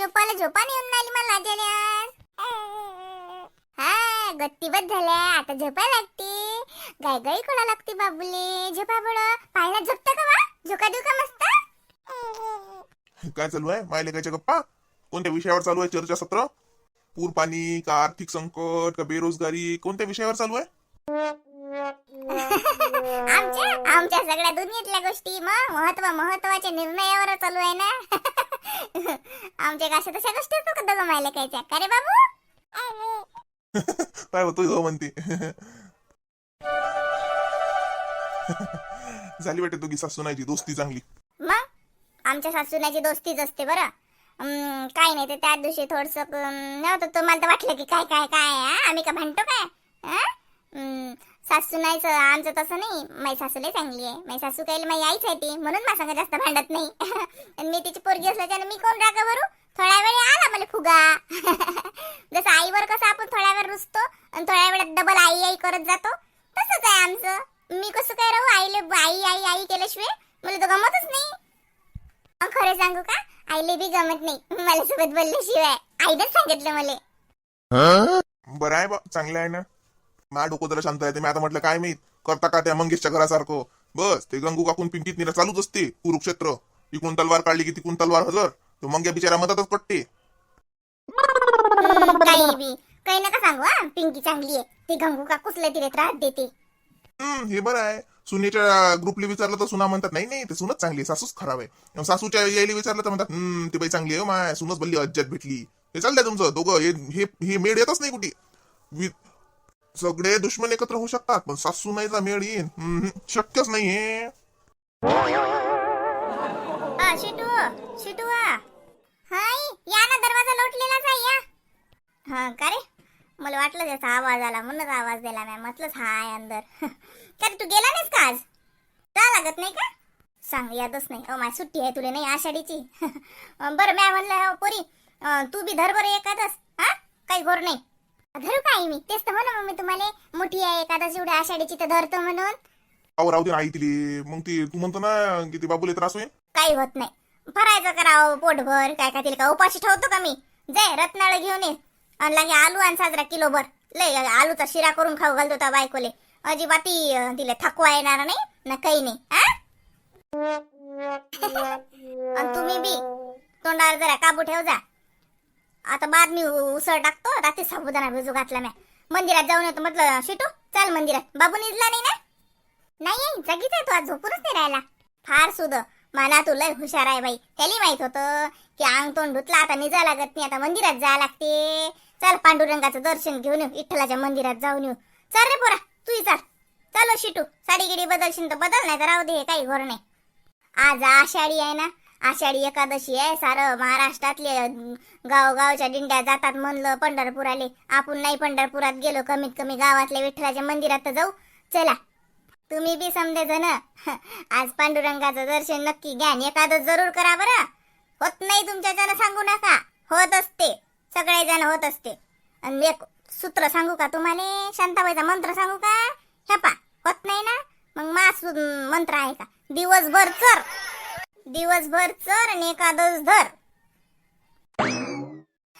झोपायला झोपा नाही येऊन राहिली मला लाजायला हा गत्ती बद झाल्या. आता झोपाय लागते. गाय गाई कोणा लागते बाबूले? झोपा बडं पाळण्यात झोपता का वा? झोका देऊ का मस्त. काय चालू आहे? मायले कायच्या गप्पा? कोणत्या विषयावर चालू आहे चर्चासत्र पूर पाणी का आर्थिक संकट का बेरोजगारी? कोणत्या विषयावर चालू आहे? आमच्या आमच्या सगळ्या दुनियेतल्या गोष्टी मग महत्त्व महत्त्वाच्या निर्णयावर चालू आहे ना. आमच्या कशा तशा गोष्टी होतो का दोघं मायला कायच्या का रे बाबू? काय हो म्हणते. झाली वाटते दोघी सासूनाची दोस्ती चांगली. मग? आमच्या सासूनाची दोस्तीच असते बरं. काय नाही ते त्या दिवशी थोडस नव्हतं तुम्हाला तर वाटलं की काय काय काय? आम्ही का भांडतो काय? हा? सासू नाहीच आमचं तसं नाही. माझी सासू लय चांगली आहे. माझी सासू काही माझी आईच आहे ती. म्हणून माझ्या जास्त भांडत नाही. आणि मी तिची पोरगी असल्याच्यानं मी कोण रागा भरू? थोड्या वेळ आला मला फुगा. जसं आईवर कसं आपण थोड्या वेळ रुसतो आणि थोड्या वेळात डबल आई आई करत जातो तसंच आहे आमचं. मी कसं काय राहू? आईले आई आई आई केल्याशिवाय मला तर गमतच नाही. खरं सांगू का? आईले बी गमत नाही. मला सोबत बोलल्याशिवाय. आईनच सांगितलं मला. बरं आहे बा चांगलं आहे ना? मा डोकं जरा शांत आहे ते मी आता म्हटलं काय माहीत? करता का त्या मंगेशच्या घरासारखं? बस ते गंगू काकून पिंकीत निरा चालूच असते कुरुक्षेत्र. इकडून तलवार काढली की तिकडून तलवार हजर. तो मंग्या बिचारा मधातच पडते काही नका सांगू हा. पिंकी चांगली आहे. ती गंगू का कुसले तिला त्रास देते. हम्म हे बरं आहे. सुनेच्या ग्रुपला विचारलं तर सुना म्हणतात नाही नाही ते सुनच चांगली आहे. सासूच खराब आहे. सासूच्या यायला विचारलं तर म्हणतात हम्म ती बाई चांगली आहे माय. सुनच बल्ली अज्जत भेटली. हे चालतंय तुमचं. दोघं हे हे मेळ येतच नाही कुठे. सगळे दुश्मन एकत्र होऊ शकतात पण सासू नाही मेळ येईन शक्यच नाहीये. हा शिटू शिटू हाय या ना दरवाजा लोटलेलाच आहे या. हा का रे? मला वाटलं त्याचा आवाज आला म्हणूनच आवाज दिला नाही म्हटलंच हाय अंदर. का रे, तू गेला नाहीस का आज? जा लागत नाही का? सांग यादच नाही. अहो माझी सुट्टी आहे तुला नाही आषाढीची. बरं मॅ म्हणलं हो, पोरी तू बी धर बरं एखादच हा? काही घोर नाही. धरू काय मी? तेच तर मग मी तुम्हाला मोठी आहे एखादच एवढी आषाढीची तर धरतो म्हणून. अहो राहू दे ना आई तिली. मग ती तू म्हणतो ना की ती बाबूले त्रास होईल. काही होत नाही. फरायचं करावं पोटभर काय का उपाशी ठेवतो का मी? जाय रत्नाळ घेऊन ये. आणि लागे आलू आणि साजरा किलोभर. लय आलूचा शिरा करून खाऊ घालतो त्या बायकोले. अजिबाती अं, तिला थकवा येणार नाही ना काही नाही हा आणि तुम्ही बी तोंडावर जरा काबू ठेव जा आता बाद मी उसळ टाकतो रात्री साबुदाणा भिजू घातला मी मंदिरात जाऊन येतो म्हटलं शिटू चाल मंदिरात. बाबू निजला नाही ना? नाही आई जागीच आहे तो आज झोपूनच नाही राहिला. फार सुद मला तू लय हुशार आहे बाई. त्याला माहीत होतं की अंग तोंड धुतला आता निजा लागत नाही आता मंदिरात जा लागते. चल पांडुरंगाचं दर्शन घेऊन येऊ विठ्ठलाच्या मंदिरात जाऊन येऊ. चल रे पोरा तूही चाल. चलो शिटू. साडी गिडी बदलशील तर बदल नाही तर राहू दे काही घोर नाही. आज आषाढी आहे ना आषाढी एकादशी आहे सारं महाराष्ट्रातले गावगावच्या दिंड्या जातात म्हणलं पंढरपुराले. आपण नाही पंढरपुरात गेलो कमीत कमी गावातल्या विठ्ठलाच्या मंदिरात तर जाऊ. चला. तुम्ही बी समजे जण. आज पांडुरंगाचं दर्शन नक्की घ्या आणि एखादं जरूर करा बरं. होत नाही तुमच्या जण सांगू नका. होत असते. सगळे जण होत असते. आणि एक सूत्र सांगू का तुम्हाला? शांताबाईचा मंत्र सांगू का? ह्या पा होत नाही ना? मग मास मंत्र आहे का? दिवसभर चर. दिवसभर चर आणि एकादश धर.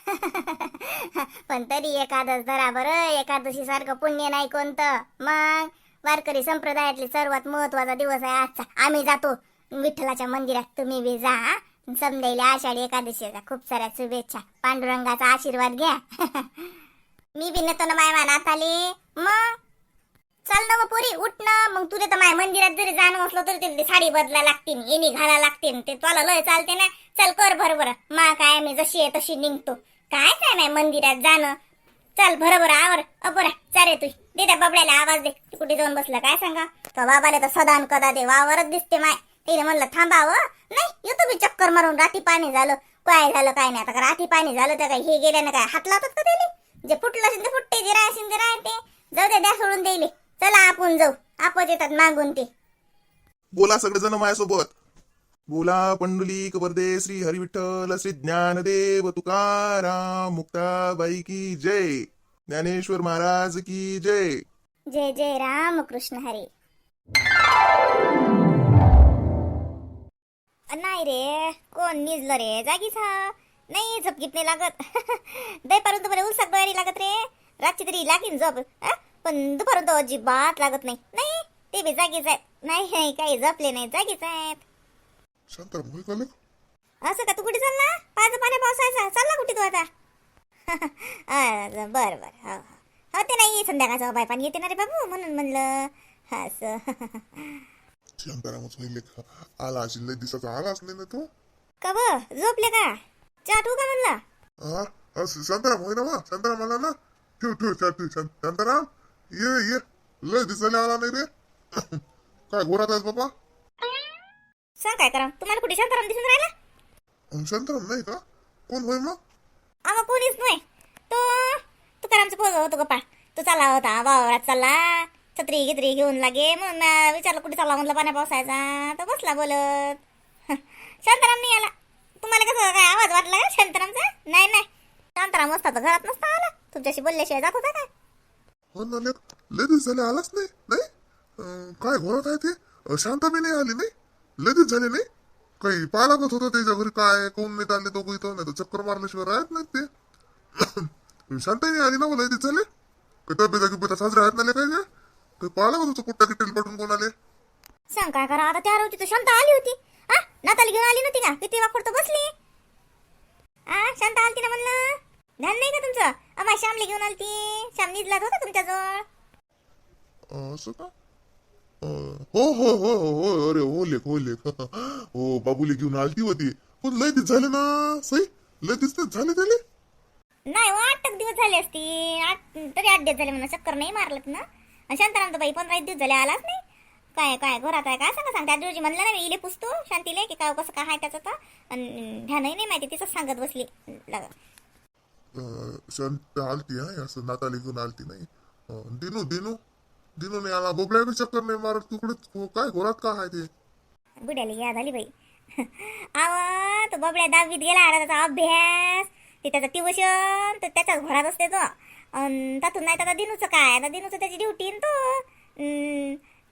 पण तरी एकादश धरा बरं. एकादशी सारखं पुण्य नाही कोणतं. मग वारकरी संप्रदायातले सर्वात महत्त्वाचा दिवस आहे आजचा. आम्ही जातो. विठ्ठलाच्या मंदिरात तुम्ही बी जा समजायला आषाढी एकादशीचा खूप साऱ्या शुभेच्छा. पांडुरंगाचा आशीर्वाद घ्या. मी बी नेतो ना माय मानात आले मग चल ना मग पोरी उठ ना. मग तुला तर माय मंदिरात जरी जाणं असलं तरी तुला साडी बदला लागतील येणी घाला लागतीन ते तुला लय चालते ना. चल कर भर बर मा काय मी जशी आहे तशी निघतो. काय काय नाही मंदिरात जाणं. चल बरोबर आवर. अपुरा चारे तू दे त्या बबड्याला आवाज दे. कुठे जाऊन बसला काय सांगा? तो बाबाला तर सदान कदा दे वावरच दिसते माय. तिने म्हणलं थांबावं हो. नाही येतो मी चक्कर मारून. राती पाणी झालं. काय झालं काय नाही. आता राती पाणी झालं तर काय हे गेल्यानं काय हात लावतात का त्याने जे फुटलं असेल ते फुटते जे राहशील ते राहते. जाऊ दे द्या सोडून द्यायले. चला आपण जाऊ. आपच येतात मागून ते. बोला सगळेजण माझ्यासोबत. बोला पंडुलिक वरदे श्री हरिविठ्ठल श्री ज्ञानदेव तुकाराम मुक्ताबाई की जय. ज्ञानेश्वर महाराज की जय. जय जय राम कृष्ण हरी. नाही रे कोण निजलं रे? जागीच हा. नाही झोप गिप नाही लागत. दयपारून तर बरं उलसाक डोळ्यारी लागत रे. रातची तरी लागीन झोप? पण दुपारून अजिबात लागत नाही. नाही ते बी जागीच आहेत नाही नाही काही झोपले नाही जागीच आहेत? असं का? तू कुठे चालला? पाच पाण्या पावसायचा चालला कुठे तू आता? अं, बरं बरं हो हो. हो ते नाही संध्याकाळचं बाय पाणी येते ना रे बाबू म्हणून म्हणलं. असं. शांतारामच होईल. आला असेल लय दिवसाचा आलाच नाही ना तो? का ब झोपले का? चहा ठेवू का म्हणलं? हा? असं शांताराम होय ना वा शांताराम आला ना. ठेव ठेव शांत- शांताराम ये ये लय दिसायला आला नाही रे काय घोरात आहेस बाबा सांग काय करा तुम्हाला कुठे शांताराम दिसून राहिला शांताराम नाही का कोण होय मग आम्हा कोणीच नाही तो तुकारामचं पोरग होतो गप्पा तो चालला होता वावरात चालला छत्री गित्री घेऊन लागे म्हणून म्या विचारलं कुठे चालला म्हणलं पाण्या पावसायचा तर बसला बोलत शांताराम नाही आला तुम्हाला कसं काय आवाज वाटला का शांतारामचा नाही नाही शांताराम असता तर घरात नसता आला तुमच्याशी बोलल्याशिवाय जात होता काय हो ना लेक लय दिवस झाले आलाच नाही नाही? काय घोरात आहे ते? अं, शांता बी नाही आली नाही? लय दिवस झाले नाही? काही पाहा लागत होतं त्याच्या घरी काय कोण नाही आले दोघं इथं नाही तर चक्कर मारल्याशिवाय राहत नाहीत ते. शांता नाही आली ना हो, मला दिवस झाले? काही तब्येता गिब्येता साजरा आहेत ना काय काही पाहा लागत होतं कुठ्या किटेल पटून कोण आले सांग काय करा आता त्या रोजी तर शांता आली होती. हा? नाताली घेऊन आली नव्हती का? किती वापर तर बसली. आ शांता आलती ना म्हणलं? ध्यान नाही का तुमचं? अमा श्यामली घेऊन आलती. श्याम निजलाच होता तुमच्याजवळ? अं, असं का? अं, हो हो हो हो हो अरे हो लेख हो लेख. हो बाबूले घेऊन आलती होती. पण लय दिवस झाले ना सई. लय दिवस झाले त्याले. नाही हो, आठ एक दिवस झाले असतील आठ तरी आठ दिवस झाले म्हणा. चक्कर नाही मारलं ना. आणि शांताराम तर बाई पंधरा एक दिवस झाले आलाच नाही. काय काय घरात आहे काय सांगा सांग. त्या दिवशी म्हणलं ना मी इले पुसतो. शांतीले की काय कसं काय आहे त्याचं तर. आणि ध्यानही नाही माहिती तिचंच सांगत बसली. लग अं, आलती हा असं नाताली घेऊन आलती नाही. दिनू दिनू दिनू नाही आला बोबड्या बी चक्कर नाही मारत तुकडे हो, काय घोरात का आहे ते? बुड्याला याद आली बाई. आव तो बबड्या दहावीत गेला आता त्याचा अभ्यास ते त्याचं ट्युशन तर त्याच्याच घरात असते तो. अन त्यातून नाही तर दिनूचं काय? आता दिनूचं त्याची ड्युटी तो.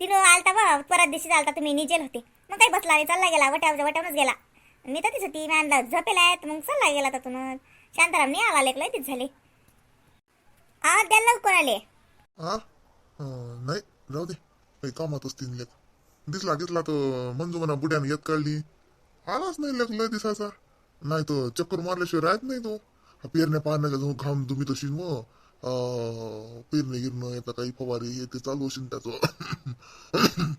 दिनू आलता बा परत दिवशी आलता तुम्ही निजेल होते. मग काही बसला आणि चालला गेला वट्या वट्यावरच गेला. मी तर होती ती आणला झपेला आहेत मग चालला गेला त्यातूनच. शांताराम नाही आला लेकला तीच झाले. आ द्यायला लवकर आले. हा अं, नाही राहू दे. काही कामात असतील लेख दिसला दिसला तर मंजू म्हणा बुड्याने येत काढली. आलाच नाही लेख लय दिसाचा नाही तर चक्कर मारल्याशिवाय राहत नाही तो. हा पेरण्या पाण्याचा जाऊन घाम तुम्ही तशी मग. पेरणे गिरणं येतं काही फवारी हे ते चालू असेल त्याचं.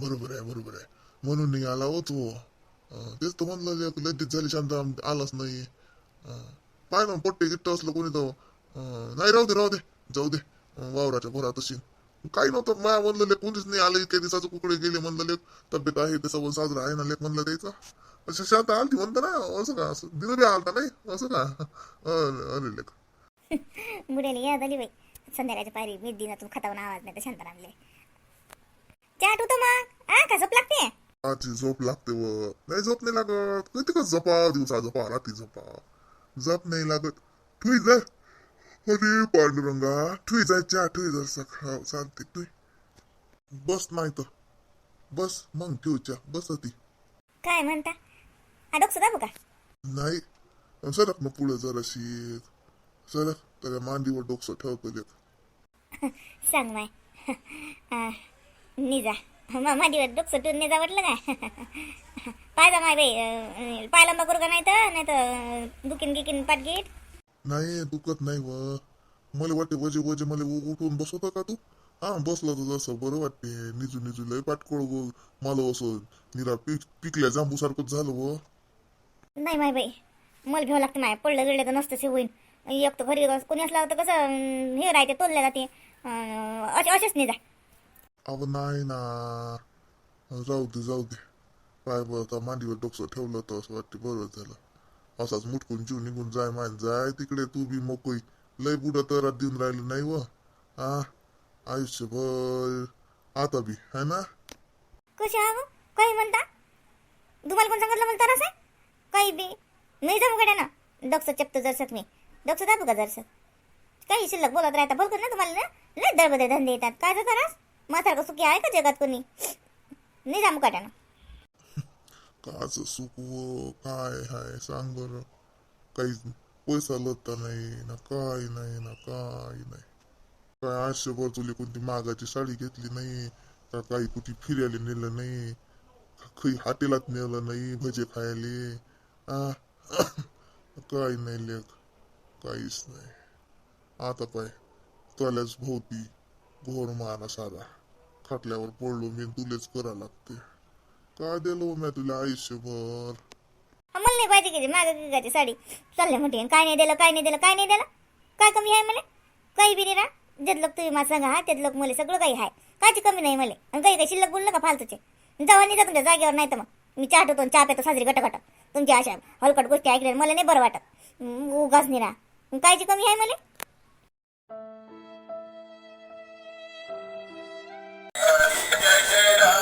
बरोबर आहे बरोबर आहे. म्हणून नाही आला हो तो अं, तेच तर म्हणलं लेख लय दिस झाली शांत आम- आलाच नाही. अं, पाय ना पट्टे गिट्ट असलं कोणी तर नाही राहू दे राहू दे जाऊ दे वावराच्या घरात असेल काही नव्हतं माया म्हणलं लेख कोणीच नाही आलं इतक्या दिवसाचं कुकडे गेले म्हणलं लेख तब्येत आहे ते सगळं साजरा आहे ना लेख म्हणलं द्यायचा असं शांत आलती म्हणतं ना असं का असं दिलं बी आलता नाही असं का अरे लेख बुड्याला याद आली बाई संध्याकाळच्या पारी मी दिनातून खतावून आवाज नाही तर शांतारामले चाट होतो मग आ का झोप लागते आजची झोप लागते व नाही झोप नाही लागत किती का झोपा दिवसा झोपा रात्री झोपा झोप नाही लागत. ठुई जा. अरे पांडुरंगा ठुई जायच्या ठुई जर सकाळ चालते ठुई. बस नाही तर. बस मग ठेवच्या बस ती काय म्हणता? हा डोकं दाबू का? नाही. सरक मग पुढे जराशी. सरक त्याच्या मांडीवर डोकसं ठेवतो सांग माय. निजा मग माडीवर डोकं टून निजा वाटलं काय पाहिलं माय बाई अं, पाहिलं मग का नाही तर? नाही तर दुकीन गिकीन पाटगीट नाही दुखत नाही व. मला वाटते वजे वजे मला उ- उठून बसवता का तू? हा बसला तर जसं बरं वाटते. निजू निजू लय पाटकोळ व मला असं निरा पीक पिकल्या जांबू सारखं झालं व. नाही माय बाई मला भ्यावं लागतं माय. पडलं गिडलं तर नसतं से होईन. एक तर घरी कोणी असलं तर कसं अं, हे राहते तोलले जाते. अं, असे असेच निजा अव नाही ना जाऊ दे जाऊ दे काय बरं मांडीवर डोकसं ठेवलं तर असं वाटते बरं झालं. असाच मुटकून जीव निघून जाय माय जाय तिकडे तू बी मोकळी. लय बुडा तर देऊन राहिलं नाही व. हा आयुष्यभर. आता बी है ना? कसे आहो काही म्हणता? तुम्हाला कोण सांगितलं म्हणता तरच आहे? काही बी. नाही जाऊ गड्या ना डोकसं चपतो जरसक मी. डोकसं दाबू का जरसक काही शिल्लक बोलत राहता बोलतो ना तुम्हाला ना? लय दळबदे धंदे येतात. काय तर माझ्यासारखं सुखी आहे का जगात कोणी? नाही जामू काट्यानं. काच सुख काय हाय सांग बरं. काही पैसा लत्ता नाही ना काय नाही ना काय नाही. काय आयुष्यभर तुला कोणती मागाची साडी घेतली नाही का काही कुठे फिरायला नेलं नाही काही हाटेलात नेलं नाही भजे खायले. आ काय नाही लेख काहीच नाही. आता पाय तल्याच भोवती. गोड मारा आला खटल्यावर पडलो मी तुलेच करा लागते. काय दिलो हो मी तुला आयुष्यभर? मला नाही पाहिजे किती माझ्या गाची साडी. चालले म्हणते काय नाही दिलं काय नाही दिलं काय नाही दिलं? काय कमी आहे मला काही बी नाही ना. जेत लोक तुम्ही मला सांगा हा त्यात लोक मला सगळं काही आहे. काची कमी नाही मला आणि काही काही शिल्लक बोललं का फालतूचे. जावा नाही तुमच्या जागेवर नाही तर मग. मी चहा ठेवतो आणि चहा पेतो साजरी गट तुमच्या अशा हलकट गोष्टी ऐकल्या मला नाही बरं वाटत. उगाच नाही ना कायची कमी आहे मला Yeah, yeah, yeah.